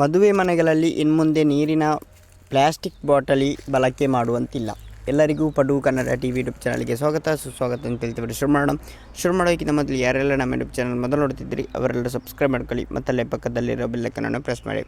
ಮದುವೆ ಮನೆಗಳಲ್ಲಿ ಇನ್ಮುಂದೆ ನೀರಿನ ಪ್ಲಾಸ್ಟಿಕ್ ಬಾಟಲಿ ಬಳಕೆ ಮಾಡುವಂತಿಲ್ಲ. ಎಲ್ಲರಿಗೂ Padu Kannada T V YouTube ಚಾನಲ್ಗೆ ಸ್ವಾಗತ. ಸುಸ್ವಾಗತ ಅಂತ ಹೇಳ್ತೀವಿ ಶುರು ಮಾಡೋಣ ಶುರು ಮಾಡೋಕ್ಕಿಂತ ಮೊದಲು ಯಾರೆಲ್ಲ ನಮ್ಮ ಯೂಟ್ಯೂಬ್ ಚಾನಲ್ ಮೊದಲು ನೋಡ್ತಿದ್ದೀರಿ ಅವರೆಲ್ಲ ಸಬ್ಸ್ಕ್ರೈಬ್ ಮಾಡ್ಕೊಳ್ಳಿ, ಮತ್ತಲ್ಲೇ ಪಕ್ಕದಲ್ಲಿರೋ ಕನ್ನಡ ಪ್ರೆಸ್ ಮಾಡಿ.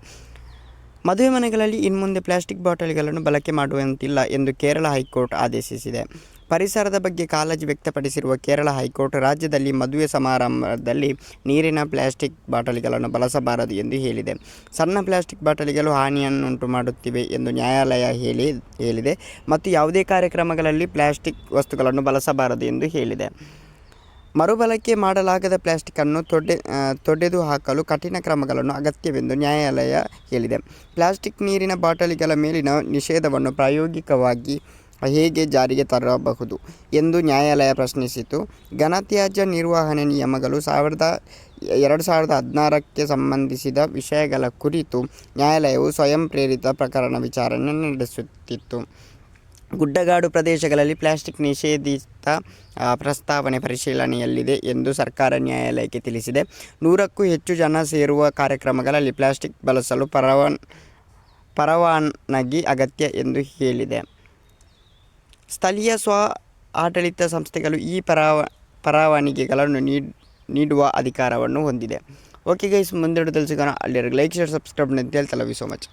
ಮದುವೆ ಮನೆಗಳಲ್ಲಿ ಇನ್ಮುಂದೆ ಪ್ಲಾಸ್ಟಿಕ್ ಬಾಟಲಿಗಳನ್ನು ಬಳಕೆ ಮಾಡುವಂತಿಲ್ಲ ಎಂದು ಕೇರಳ ಹೈಕೋರ್ಟ್ ಆದೇಶಿಸಿದೆ. ಪರಿಸರದ ಬಗ್ಗೆ ಕಾಳಜಿ ವ್ಯಕ್ತಪಡಿಸಿರುವ ಕೇರಳ ಹೈಕೋರ್ಟ್ ರಾಜ್ಯದಲ್ಲಿ ಮದುವೆ ಸಮಾರಂಭದಲ್ಲಿ ನೀರಿನ ಪ್ಲಾಸ್ಟಿಕ್ ಬಾಟಲಿಗಳನ್ನು ಬಳಸಬಾರದು ಎಂದು ಹೇಳಿದೆ. ಸಣ್ಣ ಪ್ಲಾಸ್ಟಿಕ್ ಬಾಟಲಿಗಳು ಹಾನಿಯನ್ನುಂಟು ಮಾಡುತ್ತಿವೆ ಎಂದು ನ್ಯಾಯಾಲಯ ಹೇಳಿ, ಹೇಳಿದೆ ಮತ್ತು ಯಾವುದೇ ಕಾರ್ಯಕ್ರಮಗಳಲ್ಲಿ ಪ್ಲಾಸ್ಟಿಕ್ ವಸ್ತುಗಳನ್ನು ಬಳಸಬಾರದು ಎಂದು ಹೇಳಿದೆ. ಮರುಬಳಕೆ ಮಾಡಲಾಗದ ಪ್ಲಾಸ್ಟಿಕ್ಕನ್ನು ತೊಡೆ ತೊಡೆದು ಹಾಕಲು ಕಠಿಣ ಕ್ರಮಗಳನ್ನು ಅಗತ್ಯವೆಂದು ನ್ಯಾಯಾಲಯ ಹೇಳಿದೆ. ಪ್ಲಾಸ್ಟಿಕ್ ನೀರಿನ ಬಾಟಲಿಗಳ ಮೇಲಿನ ನಿಷೇಧವನ್ನು ಪ್ರಾಯೋಗಿಕವಾಗಿ ಹೇಗೆ ಜಾರಿಗೆ ತರಬಹುದು ಎಂದು ನ್ಯಾಯಾಲಯ ಪ್ರಶ್ನಿಸಿತು. ಘನತ್ಯಾಜ್ಯ ನಿರ್ವಹಣೆ ನಿಯಮಗಳು ಸಾವಿರದ, ಎರಡು ಸಾವಿರದ ಹದಿನಾರಕ್ಕೆ ಸಂಬಂಧಿಸಿದ ವಿಷಯಗಳ ಕುರಿತು ನ್ಯಾಯಾಲಯವು ಸ್ವಯಂ ಪ್ರೇರಿತ ಪ್ರಕರಣ ವಿಚಾರಣೆ ನಡೆಸುತ್ತಿತ್ತು. ಗುಡ್ಡಗಾಡು ಪ್ರದೇಶಗಳಲ್ಲಿ ಪ್ಲಾಸ್ಟಿಕ್ ನಿಷೇಧಿತ ಪ್ರಸ್ತಾವನೆ ಪರಿಶೀಲನೆಯಲ್ಲಿದೆ ಎಂದು ಸರ್ಕಾರ ನ್ಯಾಯಾಲಯಕ್ಕೆ ತಿಳಿಸಿದೆ. ನೂರಕ್ಕೂ ಹೆಚ್ಚು ಜನ ಸೇರುವ ಕಾರ್ಯಕ್ರಮಗಳಲ್ಲಿ ಪ್ಲಾಸ್ಟಿಕ್ ಬಳಸಲು ಪರವಾನ್, ಪರವಾನಗಿ ಅಗತ್ಯ ಎಂದು ಹೇಳಿದೆ. ಸ್ಥಳೀಯ ಸ್ವ ಆಡಳಿತ ಸಂಸ್ಥೆಗಳು ಈ ಪರಾವ ಪರವಾನಿಗೆಗಳನ್ನು ನೀಡ್, ನೀಡುವ ಅಧಿಕಾರವನ್ನು ಹೊಂದಿದೆ. ಓಕೆ ಗೈಸ್ ಮುಂದೆ ಸಿಗೋಣ. ಅಲ್ಲಿ ಲೈಕ್ ಶೇರ್ ಸಬ್ಸ್ಕ್ರೈಬ್ ಅಂತ ಲವ್ ಯು ಸೋ ಮಚ್